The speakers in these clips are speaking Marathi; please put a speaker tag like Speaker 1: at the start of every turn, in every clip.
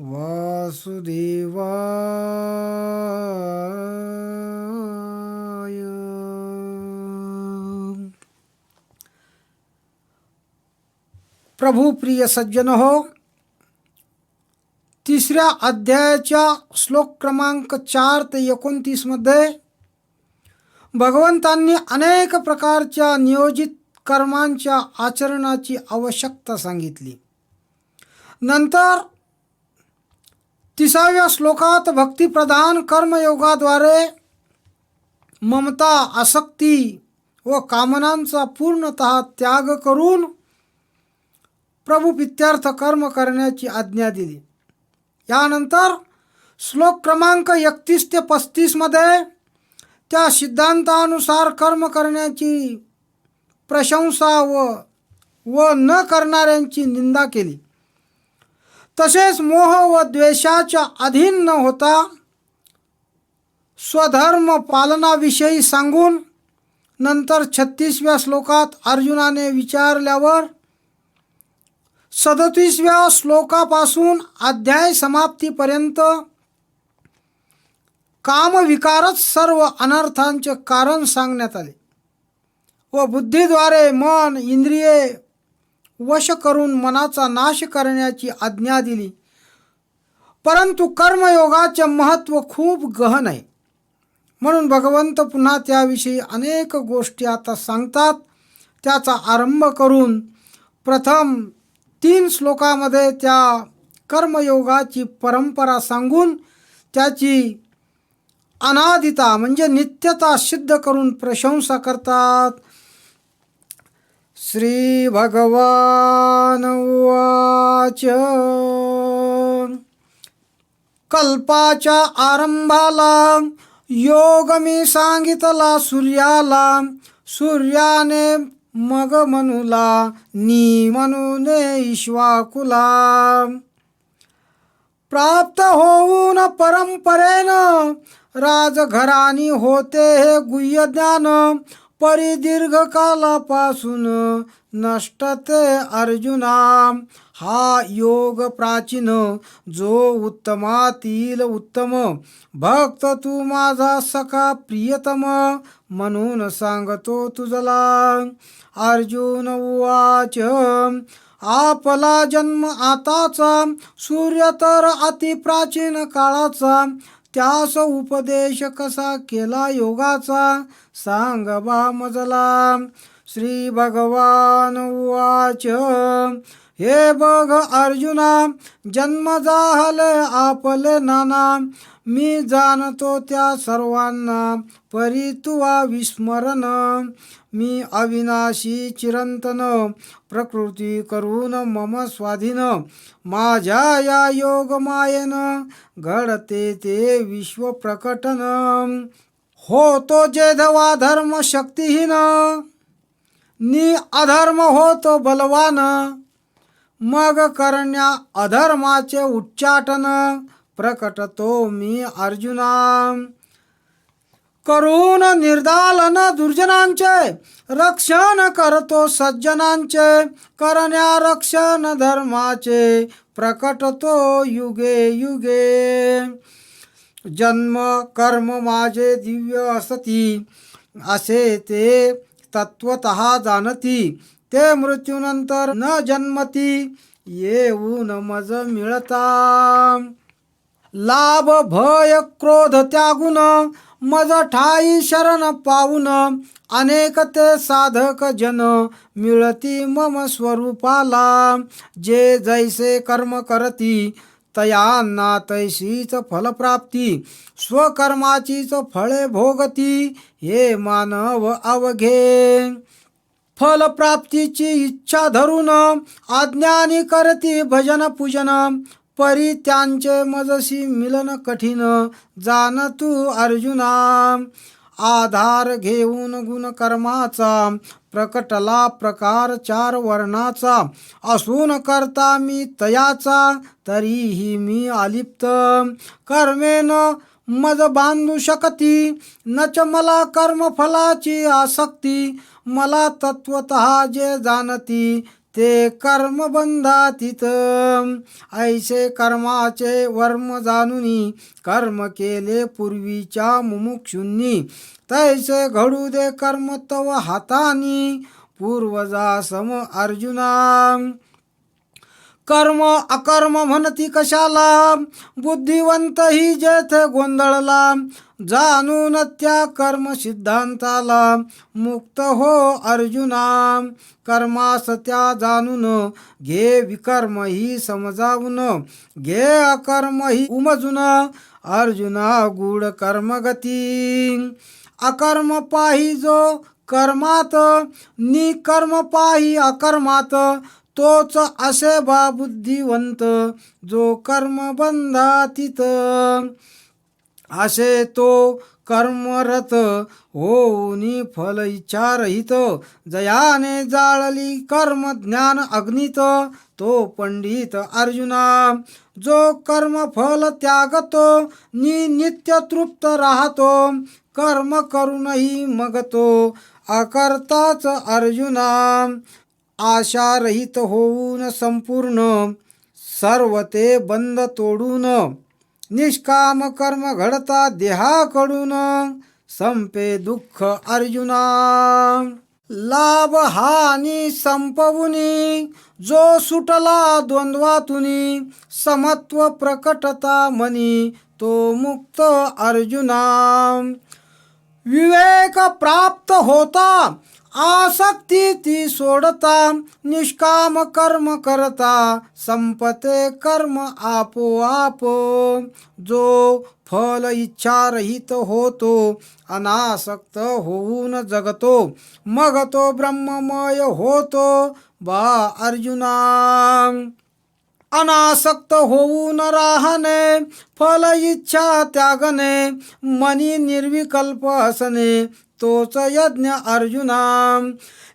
Speaker 1: वासुदेवाय। प्रभू प्रिय सज्जन हो तिसऱ्या अध्यायाच्या श्लोक क्रमांक चार ते एकोणतीसमध्ये भगवंतांनी अनेक प्रकारच्या नियोजित कर्मांच्या आचरणाची आवश्यकता सांगितली. नंतर तिसाव्या श्लोकात भक्तिप्रधान कर्मयोगाद्वारे ममता आसक्ती व कामनांचा पूर्णत त्याग करून प्रभू पित्यार्थ कर्म करण्याची आज्ञा दिली. यानंतर श्लोक क्रमांक एकतीस ते पस्तीसमध्ये त्या सिद्धांतानुसार कर्म करण्याची प्रशंसा व व न करणाऱ्यांची निंदा केली. तसेच मोह व द्वेषाच्या अधीन न होता स्वधर्म पालनाविषयी सांगून नंतर छत्तीसव्या श्लोकात अर्जुनाने विचारल्यावर सदतीसव्या श्लोकापासून अध्याय समाप्तीपर्यंत कामविकारच सर्व अनर्थांचे कारण सांगण्यात आले व बुद्धीद्वारे मन इंद्रिये वश करून मनाचा नाश करण्याची आज्ञा दिली. परंतु कर्मयोगाचे महत्त्व खूप गहन आहे. म्हणून भगवंत पुन्हा त्याविषयी अनेक गोष्टी आता सांगतात. त्याचा आरंभ करून प्रथम तीन श्लोकामध्ये त्या कर्मयोगाची परंपरा सांगून त्याची अनादिता म्हणजे नित्यता सिद्ध करून प्रशंसा करतात. श्री भगवान उवाच. कल्पाच्या आरंभाला योग मी सांगितला सूर्याला सूर्याने मग मनुला नी म्हणून ईश्वाकुला. प्राप्त होऊन परंपरेनं राजघराणी होते हे गुह्य ज्ञान परिदीर्घ कालापासून नष्ट ते अर्जुना. हा योग प्राचीन जो उत्तमातील उत्तम. भक्त तू माझा सखा प्रियतम म्हणून सांगतो तुझला. अर्जुन उवाच आपला जन्म आताचा सूर्य तर अति प्राचीन काळाचा. त्यास उपदेश कसा केला योगाचा? सांग बा मजला. श्री भगवान उवाच. हे बघ अर्जुना जन्म जाहले आपले नाना. मी जाणतो त्या सर्वांना परी तुवा विस्मरण. मी अविनाशी चिरंतन प्रकृती करून मम स्वाधीन. माझ्या या योग मायेन घडते ते विश्व प्रकटन. होतो जेधवा धर्म शक्तिहीन. नि अधर्म होतो बलवान. मग करण्या अधर्माचे उच्चाटन प्रकटतो मी अर्जुना. करून निर्दालन दुर्जनांचे रक्षण करतो सज्जनांचे करण्या रक्षण धर्माचे प्रकटतो युगे युगे. जन्म कर्म माझे दिव्य असती असे ते तत्वत जाणती. ते मृत्यूनंतर न जन्मती येऊन मज मिळता. लाभ भय क्रोध त्यागुन मज ठाई शरण पाऊन अनेक ते साधक जन मिळती मम स्वरूपाला. जे जैसे कर्म करती तयांना तैशीच फलप्राप्ती स्वकर्माचीच फळे भोगती हे मानव अवघे. फलप्राप्तीची इच्छा धरून अज्ञानी करती भजन पूजन. परी त्यांचे मजसी मिलन कठीण. जाण तू अर्जुना. आधार घेऊन गुणकर्माचा प्रकटला प्रकार चार वर्णाचा. असून करता मी तयाचा. तरीही मी अलिप्त. कर्मेन मज बांधू शकती. नच मला कर्मफलाची आसक्ती. मला तत्वत जे जाणती ते कर्म बंधातीत ऐसे कर्माचे वर्म जाणूनी कर्म केले पूर्वीच्या मुमुक्षुंनी. तैसे घडू दे कर्म तव हातानी पूर्वजा सम अर्जुना. कर्म अकर्म म्हणती कशाला? बुद्धिवंत ही जेथे गोंधळला जाणून त्या कर्म सिद्धांताला मुक्त हो अर्जुना. कर्मास त्या जाणून घे विकर्म ही समजावून घे अकर्म ही उमजून. अर्जुना गूढ कर्मगती. अकर्म पाही जो कर्मात निकर्म पाही अकर्मात. तोच असे बा बुद्धिवंत जो कर्म बंधातीत. असे तो कर्मरत होऊनी फल इच्छारहित. जयाने जाळली कर्म ज्ञान अग्नित. तो पंडित अर्जुना जो कर्म फल त्यागतो नि नित्य तृप्त राहतो कर्म करूनही मग तो अकर्ताच अर्जुना आशारहित होऊन संपूर्ण सर्व ते बंद तोडून निष्काम कर्म घडता देहाकडून संपे दुःख अर्जुना. लाभ हानी संपवुनी जो सुटला द्वंद्वातुनी समत्व प्रकटता मनी तो मुक्त अर्जुना. विवेक प्राप्त होता. आसक्ती ती सोडता. निष्काम कर्म करता. संपते कर्म आपोआप. जो फल इच्छारहित होतो अनासक्त होऊन जगतो. मग तो ब्रह्ममय होतो. बा अर्जुना! अनासक्त होऊन राहणे फल इच्छा त्यागणे मनी निर्विकल्प असणे तोच यज्ञ अर्जुना.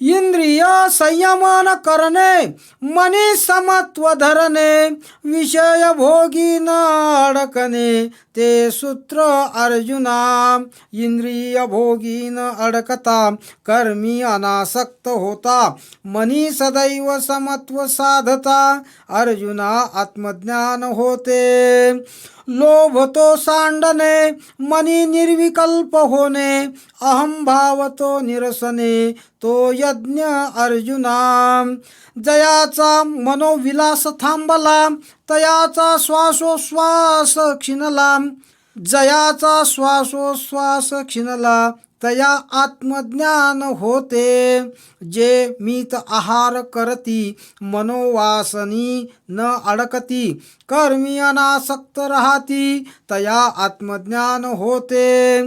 Speaker 1: इंद्रिय संयमन करणे मनी समत्व धरणे विषय भोगी न अडकणे ते सूत्र अर्जुना. इंद्रिय भोगी न अडकता कर्मी अनासक्त होता मनी सदैव समत्व साधता अर्जुना आत्मज्ञान होते. लोभ तो सांडणे मनी निर्विकल्प होणे अहंभाव तो निरसने तो यज्ञ अर्जुना. जयाचा मनोविलास थांबला तयाचा श्वासोश्वास क्षिणला. जयाचा श्वासोश्वास क्षिणला तया आत्मज्ञान होते जे मीत आहार करती मनोवासनी न अडकती कर्मी अनासक्त राहती तया आत्मज्ञान होते.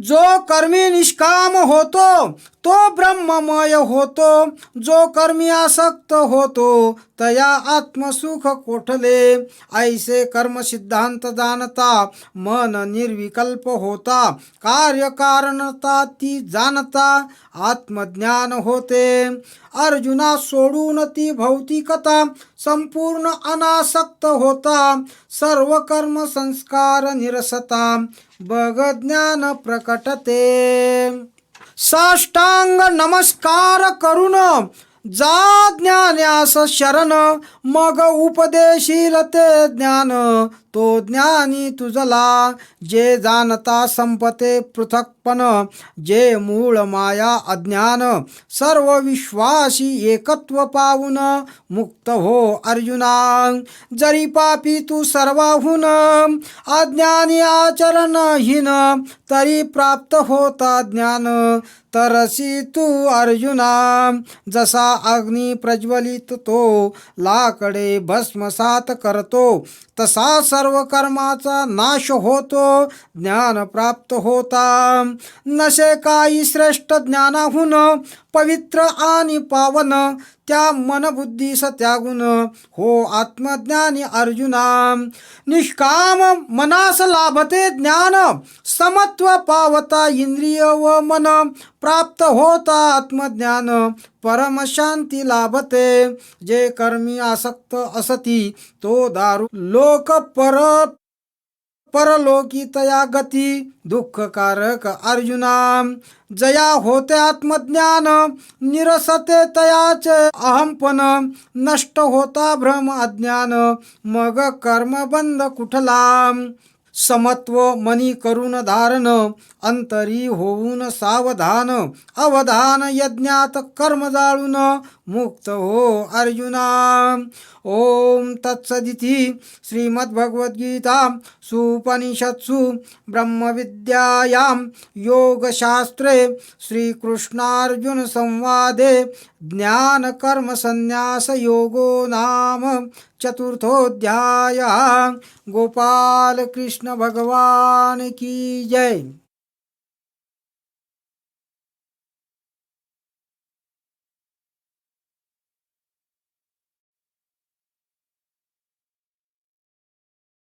Speaker 1: जो कर्मी निष्काम होतो तो ब्रह्ममय होतो. जो कर्मी आसक्त होतो तया आत्मसुख कोठले? ऐसे कर्म सिद्धांत जाणता मन निर्विकल्प होता. कार्यकारणता ती जाणता आत्मज्ञान होते. अर्जुना सोडून ती भौतिकता संपूर्ण अनासक्त होता. सर्व कर्म संस्कार निरसता. बग ज्ञान प्रकटते. साष्टांग नमस्कार करून जा ज्ञान्यास शरण. मग उपदेशील ते ज्ञान. तो ज्ञानी तुझला जे जाणता संपते पृथकपण जे मूळ माया अज्ञान सर्व विश्वासी एकत्व पाहून मुक्त हो अर्जुना. जरी पापी तू सर्वाहून अज्ञानी आचरणहीन तरी प्राप्त होता ज्ञान तरसी तू अर्जुना. जसा अग्नी प्रज्वलित तो लाकडे भस्मसात करतो तसा सर्व कर्माचा नाश होतो ज्ञान प्राप्त होता. नसे काही श्रेष्ठ ज्ञानाहून पवित्र आणि पावन त्या मनबुद्धीस त्यागुण हो आत्मज्ञानी अर्जुना निष्काम मनास लाभते ज्ञान समत्व पावता इंद्रिय व मन. प्राप्त होता आत्मज्ञान परमशांती लाभते. जे कर्मी आसक्त असती तो दारू लोक पर परलोकी तया गती दुःखकारक अर्जुना. जया होते आत्मज्ञान निरसते तयाच अहमपण नष्ट होता भ्रम अज्ञान मग कर्मबंध कुठला? समत्व मनी करून धारण अंतरी होऊन सावधान अवधान यज्ञात कर्म जाळून मुक्त हो अर्जुना. ओम तत्सदिती श्रीमद्भगवद्गीता सुपनिषत्सु ब्रह्मविद्यायां योगशास्त्रे श्रीकृष्णार्जुनसंवादे ज्ञानकर्मसन्न्यासयोगो नाम चतुर्थोऽध्यायः। गोपालकृष्णभगवान् की जय।